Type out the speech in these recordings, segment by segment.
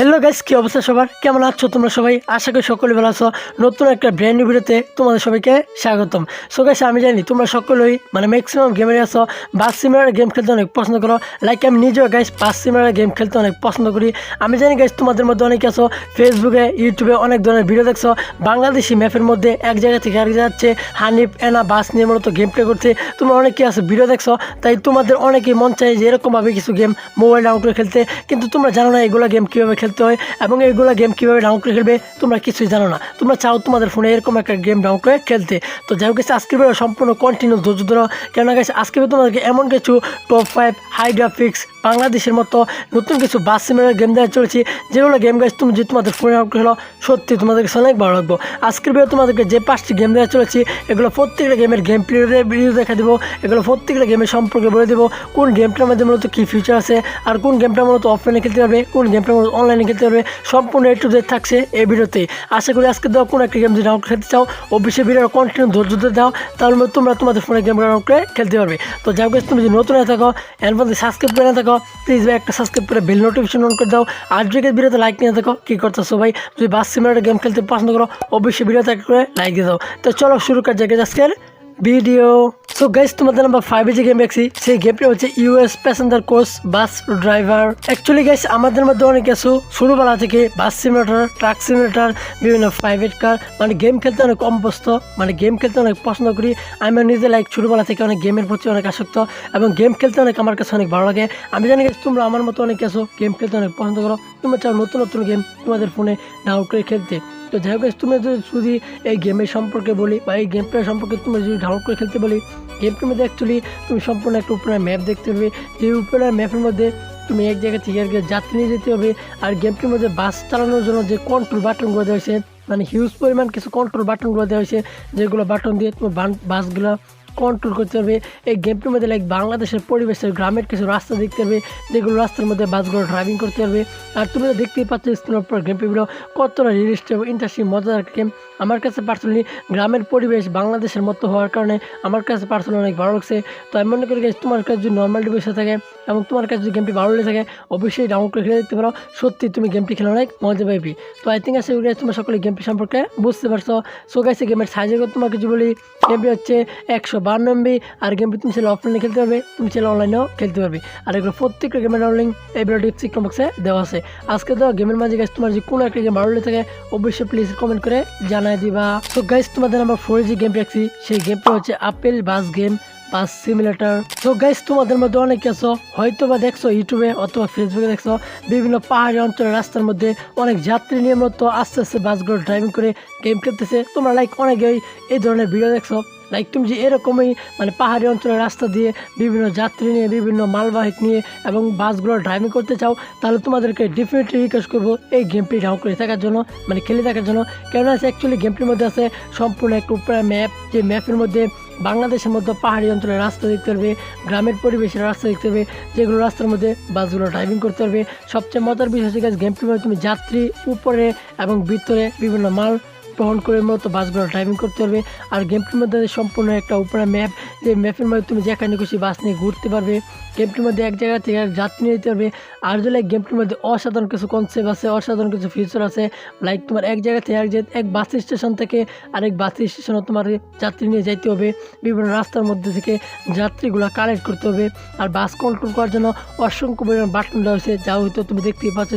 Hello guys কি অবস্থা সবার? কেমন আছো তোমরা সবাই? আশা করি সকলে ভালো আছো। নতুন একটা ব্র্যান্ড ভিডিওতে তোমাদের সবাইকে স্বাগতম। সো গাইস আমি জানি তোমরা সকলেই মানে ম্যাক্সিমাম গেমের আছো। বাস সিমিলার গেম খেলতে অনেক পছন্দ করো। লাইক আমি নিজেও গাইস বাস সিমিলার গেম খেলতে অনেক পছন্দ করি। আমি জানি গাইস তোমাদের মধ্যে অনেকে আছো। ফেসবুকে ইউটিউবে অনেক ধরনের ভিডিও দেখছ। বাংলাদেশি ম্যাপের মধ্যে এক জায়গা থেকে আরেক যাচ্ছে। হানিফ এনা বাস নিয়ে মূলত গেম প্লে করছে। তোমরা অনেকে আছো ভিডিও দেখছ। তাই তোমাদের অনেকেই মন চাই যে এরকমভাবে কিছু গেম মোবাইল ডাউন করে খেলতে। কিন্তু তোমরা জানো না এগুলো গেম কীভাবে খেলতে হয় এবং এইগুলো গেম কীভাবে ডাউন করে খেলবে তোমরা কিছুই জানো না। তোমরা চাও তোমাদের ফোনে এরকম একটা গেম ডাউন করে খেলতে। তো যাই হোক আজকের সম্পূর্ণ কন্টিনিউ ধৈর্য ধরো। কেননা গেছে আজকে তোমাদেরকে এমন কিছু টপ ফাইভ হাই গ্রাফিক্স বাংলাদেশের মতো নতুন কিছু বাস সিমের গেম দেখা চলেছি। যেগুলো গেম গাছ তুমি যে তোমাদের ফোনে খেলো সত্যি তোমাদের কাছে অনেক ভালো লাগবো। আজকের ভিডিও তোমাদেরকে যে পাঁচটি গেম দেখা চলেছি, এগুলো প্রত্যেকটা গেমের গেম প্লেয়ারের ভিডিও দেখা দেবো। এগুলো প্রত্যেকটা গেমের সম্পর্কে বলে দেবো। কোন গেমটার মধ্যে মূলত কী ফিচার আছে, আর কোন গেমটা মূলত অফলাইনে খেলতে পারবে কোন গেমটা মূলত অনলাইনে খেলতে পারবে সম্পূর্ণ একটু যে থাকছে এই ভিডিওতে আশা করি আজকে দেওয়া কোনো একটা গেম যদি ডাউনলোড খেলতে চাও, অবশ্যই ভিডিও কন্টিনিউ ধৈর্য ধরে দাও, তাহলে তোমরা তোমাদের ফোনে গেম করে খেলতে পারবে। তো হোক তুমি যদি নতুন হয়ে থাকো, এর মধ্যে সাবস্ক্রাইব করে না থাকো। প্লিজ ভাই, একটা সাবস্ক্রাইব করে বেল নোটিফিকেশন অন করে দাও। আর যদি ভিডিওতে লাইক নিয়ে থাকো, কী করতেছো ভাই? যদি বাস সিমিলার গেম খেলতে পছন্দ করো, অবশ্যই ভিডিওতে করে লাইক দিয়ে দাও। তো চলো শুরু করা যাক আজকের ভিডিও সো গাইস তোমাদের নাম্বার ফাইভে যে গেম দেখছি, সেই গেমটা হচ্ছে US passenger course bus driver actually guys আমাদের মধ্যে অনেক কিছু ছোটোবেলা থেকে বাস সিমিলেটার ট্রাক সিমিলেটার বিভিন্ন প্রাইভেট কার মানে গেম খেলতে অনেক অভ্যস্ত মানে গেম খেলতে অনেক পছন্দ করি। আমি নিজে লাইক ছোটোবেলা থেকে অনেক গেমের প্রতি অনেক আসক্ত এবং গেম খেলতে অনেক আমার কাছে অনেক ভালো লাগে। আমি জানি গেছি তোমরা আমার মতো অনেক কিছু গেম খেলতে অনেক পছন্দ করো। তোমরা চাও নতুন নতুন গেম তোমাদের ফোনে ডাউনলোড করে খেলতে। তো যাই হোক তুমি যদি এই গেমের সম্পর্কে বলি বা এই গেম সম্পর্কে তুমি যদি ডাউনলোড করে খেলতে বলি গেম মধ্যে অ্যাকচুয়ালি তুমি সম্পূর্ণ একটা উপরের ম্যাপ দেখতে পাবে। এই উপরের ম্যাপের মধ্যে তুমি এক জায়গা থেকে এক যাত্রী নিয়ে যেতে হবে। আর গেমটির মধ্যে বাস চালানোর জন্য যে কন্ট্রোল বাটনগুলো দেওয়া হয়েছে মানে হিউজ পরিমাণ কিছু কন্ট্রোল বাটনগুলো দেওয়া হয়েছে, যেগুলো বাটন দিয়ে তুমি বাসগুলো কন্ট্রোল করতে পারবে এই গেমটির মধ্যে লাইক বাংলাদেশের পরিবেশের, গ্রামের কিছু রাস্তা দেখতে পারবে যেগুলো রাস্তার মধ্যে বাসগুলো ড্রাইভিং করতে পারবে আর তুমি দেখতেই পাচ্ছ স্ক্রিনের উপর গেমটিগুলো কতটা রিলিস্টিক এবং ইন্টারেস্টিং মজাদার গেম আমার কাছে পার্সোনালি গ্রামের পরিবেশ বাংলাদেশের মতো হওয়ার কারণে আমার কাছে পার্সোনালি অনেক ভালো লাগছে। তো আমি মনে করি তোমার কাছে যদি নর্মাল ডিভাইসে থাকে এবং তোমার কাছে যদি গেমটি ভালো লেগে থাকে, অবশ্যই ডাউনলোড করে খেলে দেখতে পারো। সত্যি তুমি গেমটি খেলে অনেক মজা পাইবি তো আই থিঙ্ক আছে তোমরা সকলে গেমটি সম্পর্কে বুঝতে পারছ। সো গাইছে গেমের সাইজের তোমাকে যদি বলি গেমটি হচ্ছে একশো বান্ন এমবি আর গেমটি তুমি ছেলে অফলাইনে খেলতে পারবে। তুমি ছেলে অনলাইনেও খেলতে পারবে। আর এগুলো প্রত্যেকটা গেমের লিঙ্ক এই ভিডিও ডিসক্রিপশন বক্সে দেওয়া আছে। আজকে তো গেমের মাঝে গাইস তোমার যে কোনো একটা গেম ভালো লেগে থাকে, অবশ্যই প্লিজ কমেন্ট করে জানাই দিবা। তো গাইস তোমাদের নাম্বার ফোর যে গেম রাখছি, সেই গেমটা হচ্ছে apple bus game bus simulator তো গাইস তোমাদের মধ্যে অনেকে আছো হয়তো বা দেখছ ইউটিউবে অথবা ফেসবুকে দেখছ, বিভিন্ন পাহাড়ি অঞ্চলের রাস্তার মধ্যে অনেক যাত্রী নিয়ে মতো আস্তে আস্তে বাসগুলো ড্রাইভিং করে গেম খেলতেছে। তোমরা লাইক অনেকেই এই ধরনের ভিডিও দেখছ। লাইক তুমি যে এরকমই মানে পাহাড়ি অঞ্চলের রাস্তা দিয়ে বিভিন্ন যাত্রী নিয়ে, বিভিন্ন মালবাহক নিয়ে এবং বাসগুলো ড্রাইভিং করতে চাও, তাহলে তোমাদেরকে ডেফিনেটলি রিকোয়েস্ট করব এই গেমটি ডাউনলোড করে থাকার জন্য মানে খেলে থাকার জন্য। কেননা অ্যাকচুয়ালি গেমটির মধ্যে আছে সম্পূর্ণ একটা উপরে ম্যাপ যে ম্যাপের মধ্যে বাংলাদেশের মধ্যে পাহাড়ি অঞ্চলের রাস্তা দেখতে পারবে, গ্রামের পরিবেশের রাস্তা দেখতে পারবে, যেগুলো রাস্তার মধ্যে বাসগুলো ড্রাইভিং করতে পারবে। সবচেয়ে মজার বিষয় হচ্ছে গেমটির মধ্যে তুমি যাত্রী, উপরে এবং ভিতরে বিভিন্ন মাল বহন করে মতো বাসগুলো ড্রাইভিং করতে পারবে। আর গেমটির মধ্যে সম্পূর্ণ একটা উপরে ম্যাপ যে ম্যাপের মধ্যে তুমি যেখানে খুশি বাস নিয়ে ঘুরতে পারবে। গেমটির মধ্যে এক জায়গা থেকে যাত্রী নিয়ে যেতে পারবে। আর যদি গেমটির মধ্যে অসাধারণ কিছু কনসেপ্ট আছে, অসাধারণ কিছু ফিচার আছে লাইক তোমার এক জায়গা থেকে এক এক বাস স্টেশন থেকে আরেক বাস স্টেশনে তোমার যাত্রী নিয়ে যাইতে হবে। বিভিন্ন রাস্তার মধ্যে থেকে যাত্রীগুলো কালেক্ট করতে হবে। আর বাস কন্ট্রোল করার জন্য অসংখ্য পরিমাণ বাটন হয়েছে, যা হয়তো তুমি দেখতেই পাচ্ছ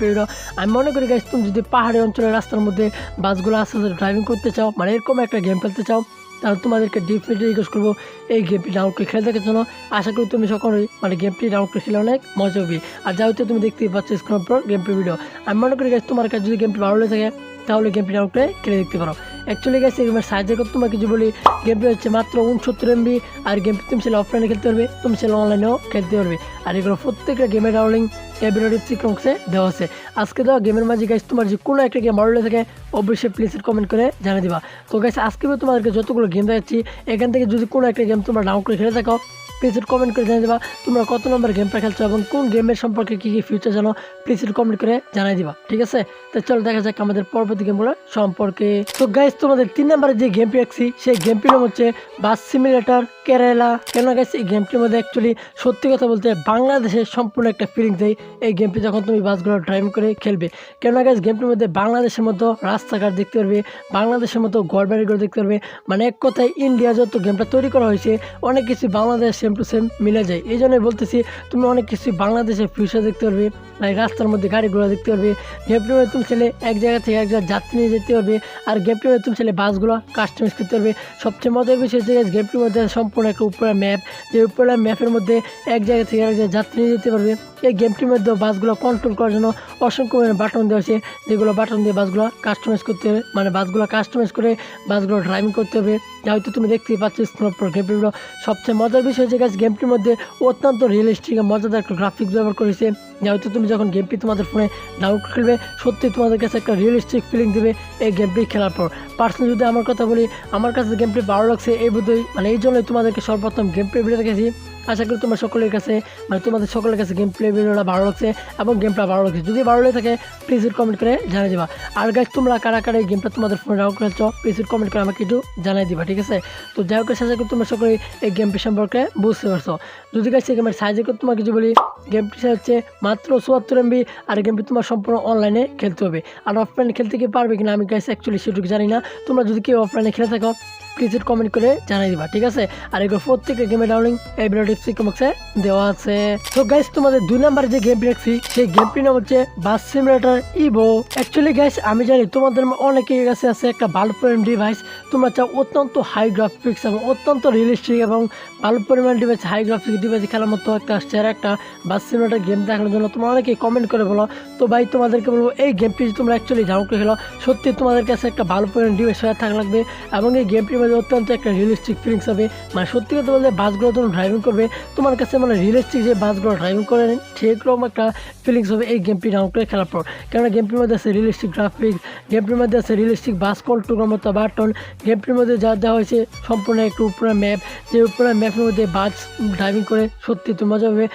পেরিয়ে আমি মনে করি গাইস তুমি যদি পাহাড়ি অঞ্চলের রাস্তার মধ্যে বাসগুলো আস্তে আস্তে ড্রাইভিং করতে চাও মানে এরকম একটা গেম খেলতে চাও, তাহলে তোমাদেরকে ডিফিনেটলি রিকোয়েস্ট করব এই গেমটি ডাউনলোড করে খেলে দেখার জন্য। আশা করি তুমি সকলেই মানে গেমটি ডাউনলোড করে খেলে অনেক মজা হবে আর যা হচ্ছে তুমি দেখতেই পাচ্ছ স্ক্রিন পর গেমটি ভিডিও আমি মনে করি তোমার কাছে যদি গেমটি ভালো লেগে থাকে তাহলে গেমটি ডাউনলোড করে খেলে দেখতে পারো। অ্যাকচুয়ালি গেছে গেমের সাইজের কথা তোমাকে কিছু বলি গেমটি হচ্ছে মাত্র উনসত্তর এমবি আর গেমটি তুমি ছেলে অফলাইনে খেলতে পারবে, তুমি ছেলে অনলাইনেও খেলতে পারবে। আর এগুলো প্রত্যেকটা গেমের ডাউনলিং এবিলিটি সিকমসে দেওয়া আছে। আজকে দেওয়া গেমের মাঝে গাইস তোমার যে কোনো একটা গেম ভালো থাকে, অবশ্যই প্লিজ কমেন্ট করে জানিয়ে দিবা। তো গাইস আজকে তোমাদেরকে যতগুলো গেম দেখাচ্ছি, এখান থেকে যদি কোনো একটা গেম তোমরা ডাউনলোড করে খেলে থাকো প্লিজ কমেন্ট করে জানিয়ে দেবা, তোমরা কত নম্বর গেমটা খেলছো এবং কোন গেমের সম্পর্কে কী কী ফিউচার জানো প্লিজ কমেন্ট করে জানাই দিবা, ঠিক আছে? তো চলো দেখা যাক আমাদের পরবর্তী গেমগুলো সম্পর্কে। তো গাইজ তোমাদের তিন নম্বরে যে গেমটি রাখছি সেই গেমটির নাম হচ্ছে বাস সিমিলেটার কেরালা কেন গাইজ এই গেমটির মধ্যে অ্যাকচুয়ালি সত্যি কথা বলতে বাংলাদেশের সম্পূর্ণ একটা ফিলিং দেয়, এই গেমটি যখন তুমি বাসগুলো ড্রাইভ করে খেলবে। কেন গাইজ গেমটির মধ্যে বাংলাদেশের মতো রাস্তাঘাট দেখতে পারবে, বাংলাদেশের মতো ঘর বাড়িগুলো দেখতে পারবে মানে এক কথায় ইন্ডিয়া যত গেমটা তৈরি করা হয়েছে, অনেক কিছু বাংলাদেশ সেম টু সেম মিলে যায়। এই জন্যই বলতেছি, তুমি অনেক কিছু বাংলাদেশের ফিউচার দেখতে পারবে লাইক রাস্তার মধ্যে গাড়ি ঘোড়া দেখতে পারবে গেমটির তুমি ছেলে এক জায়গা থেকে এক জায়গায় যাত্রী নিয়ে যেতে পারবে, আর মধ্যে তুমি ছেলে বাসগুলো কাস্টমাইজ করতে পারবে। সবচেয়ে মজার বিষয় হচ্ছে গেপটির মধ্যে সম্পূর্ণ একটা উপরে ম্যাপ যে উপরে ম্যাপের মধ্যে এক জায়গা থেকে এক জায়গায় যাত্রী নিয়ে যেতে পারবে। এই গেমটির মধ্যে বাসগুলো কন্ট্রোল করার জন্য অসংখ্য বাটন দেওয়া আছে। যেগুলো বাটন দিয়ে বাসগুলো কাস্টমাইজ করতে হবে। মানে বাসগুলো কাস্টমাইজ করে বাসগুলো ড্রাইভিং করতে হবে। যা হয়তো তুমি দেখতেই পাচ্ছ স্ক্রিনের গেমটিগুলো সবচেয়ে মজার বিষয় হচ্ছে গাছ গেমটির মধ্যে অত্যন্ত রিয়েলিস্টিক মজাদার একটা গ্রাফিক্স ব্যবহার করেছে। যা হয়তো তুমি যখন গেমটি তোমাদের ফোনে ডাউনলোড খেলবে সত্যি তোমাদের কাছে একটা রিয়েলিস্টিক ফিলিং দেবে এই গেমটি খেলার পর। পার্সোনালি যদি আমার কথা বলি, আমার কাছে গেমটি ভালো লাগছে এই বোধই মানে এই জন্যই তোমাদেরকে সর্বপ্রথম গেম প্লে ভিডিও দেখেছি। আশা করি তোমার সকলের কাছে মানে তোমাদের সকলের কাছে গেম প্লে ভিডিওটা ভালো লাগছে এবং গেমটা ভালো লাগছে। যদি ভালো লেগে থাকে প্লিজ কমেন্ট করে জানিয়ে দিবা। আর গাছ তোমরা কারা কারা এই গেমটা তোমাদের ফোনে ডাউনলোড করেছ প্লিজ কমেন্ট করে আমাকে একটু জানাই দিবা, ঠিক আছে? তো যাই হোক আশা করি তোমরা সকলে এই গেমটি সম্পর্কে বুঝতে পারছ। যদি গাছ এই গেমের সাইজে করে তোমাকে কিছু বলি গেমটি হচ্ছে মাত্র চুয়াত্তর এমবি আর গেমটি তোমার সম্পূর্ণ অনলাইনে খেলতে হবে। আর অফলাইনে খেলতে কি পারবে কিনা আমি গাছ অ্যাকচুয়ালি সেটুকু জানি না। তোমরা যদি কেউ অফলাইনে খেলে থাকো প্লিজ কমেন্ট করে জানাই দিবা, ঠিক আছে? আর এগুলো প্রত্যেকটা গেমের ডাউনলিং এই ভিডিও ডিসক্রিপশন বক্সে দেওয়া আছে। তো গাইস তোমাদের দুই নাম্বার যে গেম রাখছি সেই গেমটির নাম হচ্ছে bus simulator Evo actually guys আমি জানি তোমাদের অনেকের কাছে আছে একটা ভালো পরিমাণ ডিভাইস তোমরা চাও অত্যন্ত হাই গ্রাফিক্স এবং অত্যন্ত রিয়েলিস্টিক এবং ভালো পরিমাণ ডিভাইস হাই গ্রাফিক্স ডিভাইস খেলার মতো একটা সেরা একটা বাস সিমুলেটর গেম দেখানোর জন্য তোমরা অনেকেই কমেন্ট করে বলো। তো ভাই, তোমাদেরকে বলব, এই গেমটি তোমরা অ্যাকচুয়ালি ডাউনলোড খেলো সত্যি তোমাদের কাছে একটা ভালো পরিমাণ ডিভাইস হয়ে থাকা লাগবে এবং এই গেমটির মধ্যে অত্যন্ত একটা রিয়েলিস্টিক ফিলিংস হবে। মানে সত্যি কথা বলতে বাসগুলো যখন ড্রাইভিং করবে, তোমার কাছে মানে রিয়েলিস্টিক যে বাসগুলো ড্রাইভিং করে সেরকম একটা ফিলিংস হবে এই গেমটি ডাউন করে খেলার পর। কেননা গেমটির মধ্যে আছে রিয়েলিস্টিক গ্রাফিক্স গেমটির মধ্যে আছে রিয়েলিস্টিক বাস কন্ট্রোল মতো বাটন গেমটির মধ্যে যা দেওয়া হয়েছে সম্পূর্ণ একটু উপরে ম্যাপ যে উপরে ম্যাপের মধ্যে বাস ড্রাইভিং করে সত্যি তো মজা হবে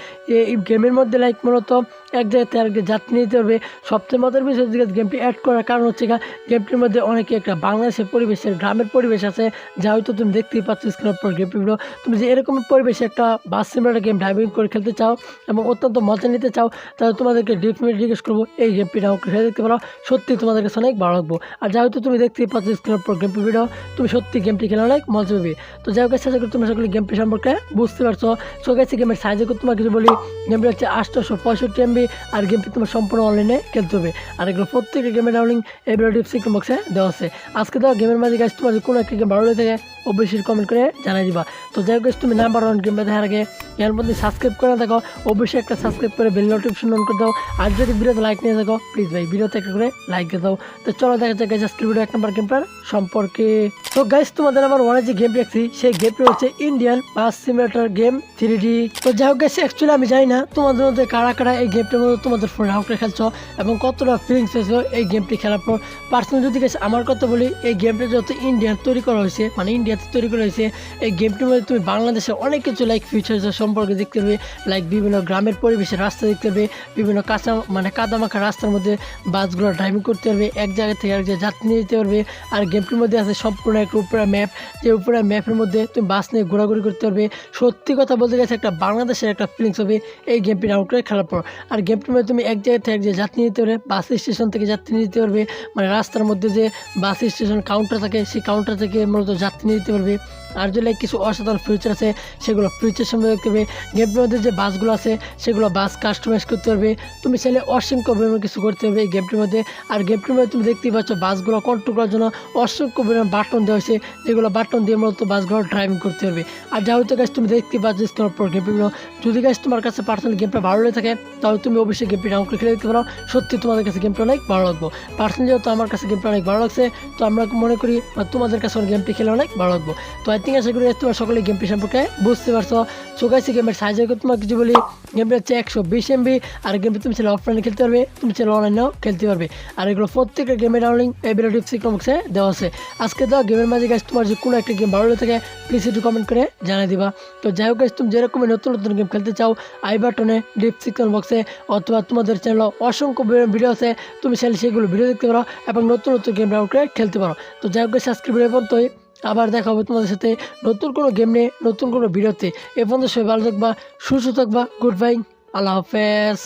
এই গেমের মধ্যে লাইক মূলত এক জায়গা থেকে আরেক যাত্রী নিতে হবে। সবচেয়ে মজার বিষয় গেমটি অ্যাড করার কারণ হচ্ছে গেমটির মধ্যে অনেকে একটা বাংলাদেশের পরিবেশের গ্রামের পরিবেশ আছে, যা হয়তো তুমি দেখতেই পাচ্ছ স্ক্রিনের পর গেমটিগুলো তুমি যে এরকম পরিবেশে একটা বাস সিমুলেটার গেম ড্রাইভিং করে খেলতে চাও এবং অত্যন্ত মজা নিতে চাও, তাহলে তোমাদেরকে ডিপমেন্ট জিজ্ঞেস করব, এই গেমটি ডাউনলোড খেলে দেখতে পারো। সত্যি তোমাদের কাছে অনেক ভালো লাগবো। আর যা হয়তো তুমি দেখতেই পাচ্ছ স্ক্রিনের পর গেমটি ভিডিও তুমি সত্যি গেমটি খেলে অনেক মজা পাবে। তো যাই হোক চেষ্টা করি তোমরা সকলে গেমটি সম্পর্কে বুঝতে পারছ। সো গেছে গেমের সাইজে তোমাকে কিছু বলি গেমটি হচ্ছে আটশোশো পঁয়ষট্টি এমবি আর গেমটি তোমার সম্পূর্ণ অনলাইনে খেলতে হবে। আর এগুলো প্রত্যেকটা গেমের ডাউনলিং এই ভিডিও বক্সে দেওয়া আছে। আজকে দেওয়া গেমের মাঝে গাছ তোমার কোনো একটা গেম ভালো লেগে অবশ্যই কমেন্ট করে জানাই দিবা। তো যাই হোক তুমি নাম্বার ওয়ান গেমটা দেখার আগে এর মধ্যে সাবস্ক্রাইব করে দেখো, অবশ্যই একটা সাবস্ক্রাইব করে বেল নোটিফিকেশন অন করে দাও। আর যদি ভিডিওতে লাইক নিয়ে থাকো প্লিজ ভাই ভিডিওতে একটা করে লাইক দিয়ে দাও। তো চলো দেখা যাক গাইজ আজকের ভিডিও এক নম্বর গেমটার সম্পর্কে। তো গাইজ তোমাদের আমার ওয়ানে যে গেম দেখছি, সেই গেমটি হচ্ছে Indian bus simulator game three D তো যাই হোক গাইজ অ্যাকচুয়ালি আমি জানি না তোমাদের মধ্যে কারা কারা এই গেমটির মধ্যে তোমাদের ফোনে করে খেলছো এবং কতটা ফিলিংস হয়েছে এই গেমটি খেলার পর? পার্সোনালি যদি গেছে আমার কথা বলি, এই গেমটা যত ইন্ডিয়ান তৈরি করা হয়েছে মানে ইন্ডিয়াতে তৈরি করা হয়েছে, এই গেমটির মধ্যে তুমি বাংলাদেশের অনেক কিছু লাইক ফিচার্স সম্পর্কে দেখতে পারবে লাইক বিভিন্ন গ্রামের পরিবেশের রাস্তা দেখতে পারবে বিভিন্ন কাঁচা মানে কাদামাখা রাস্তার মধ্যে বাসগুলো ড্রাইভিং করতে পারবে, এক জায়গা থেকে আরেক জায়গায় যাত্রী নিয়ে যেতে পারবে, আর গেমটির মধ্যে আছে সম্পূর্ণ একটা উপরে ম্যাপ যে উপরে ম্যাপের মধ্যে তুমি বাস নিয়ে ঘোরাঘুরি করতে পারবে। সত্যি কথা বলতে গেছে একটা বাংলাদেশের একটা ফিলিংস হবে এই গেমটি ডাউনলোড করে খেলার পর। আর গেমটির মধ্যে তুমি এক জায়গা থেকে এক যাত্রী নিতে পারবে বাস স্টেশন থেকে যাত্রী নিতে পারবে মানে রাস্তার মধ্যে যে বাস স্টেশন কাউন্টার থাকে, সেই কাউন্টার থেকে মূলত যাত্রী নিতে পারবে। আর like কিছু অসাধারণ ফিউচার আছে, সেগুলো ফিউচার সম্বন্ধে দেখতে গেমের মধ্যে যে বাসগুলো আছে, সেগুলো বাস কাস্টমাইজ করতে পারবে। তুমি চাইলে অসংখ্য পরিমাণ কিছু করতে পারবে এই গেমটির মধ্যে আর গেমটির মধ্যে তুমি দেখতেই পাচ্ছ বাসগুলো কন্ট্রোল করার জন্য অসংখ্য পরিমাণ বাটন দেওয়া হয়েছে, যেগুলো বাটন দিয়ে মূলত বাসগুলো ড্রাইভিং করতে পারবে। আর যা হয়তো গাছ তুমি দেখতে পাচ্ছ স্ক্রিনের পর গেমগুলো যদি গাছ তোমার কাছে পার্সোনাল গেমটা ভালো লেগে থাকে, তাহলে তুমি অবশ্যই গেমটি ডাউনলোড করে খেলে দেখতে পারো। সত্যি তোমাদের কাছে গেমটা অনেক ভালো লাগবে। পার্সোনালি যেহেতু আমার কাছে গেমটা অনেক ভালো লাগছে, তো আমরা মনে করি তোমাদের কাছে গেমটি খেলে অনেক ভালো লাগবে। তো থিঙ্ক আশা করি তোমরা সকলে গেমটি সম্পর্কে বুঝতে পারছ। চোখাইছি গেমের সাইজের কথা তোমাকে কিছু বলি। গেমটা হচ্ছে একশো বিশ এমবি আর গেমটি তুমি ছেলে অফলাইনে খেলতে পারবে, তুমি ছেলে অনলাইনেও খেলতে পারবে। আর এগুলো প্রত্যেকটা গেমের ডাউনলিং এই ভিডিও বক্সে দেওয়া আছে। আজকে তো গেমের মাঝে গাছ তোমার যে কোনো একটা গেম ভালো লাগে থাকে প্লিজ একটু কমেন্ট করে জানিয়ে দিবা। তো যাই হোক তুমি যেরকমই নতুন নতুন গেম খেলতে চাও আই বাটনে ডিসক্রিপশন বক্সে অথবা তোমাদের চ্যানেল অসংখ্য ভিডিও আছে, তুমি চাইলে সেগুলো ভিডিও দেখতে পারো এবং নতুন নতুন গেম ডাউনলোড করে খেলতে পারো। তো যাই হোক সাবস্ক্রাইব ভিডিও পর্যন্তই। আবার দেখা হবে তোমাদের সাথে নতুন কোনো গেম নিয়ে, নতুন কোনো ভিডিওতে এ পর্যন্ত সবাই ভালো থাকবা, সুস্থ থাকবা গুড বাই আল্লাহ হাফেজ।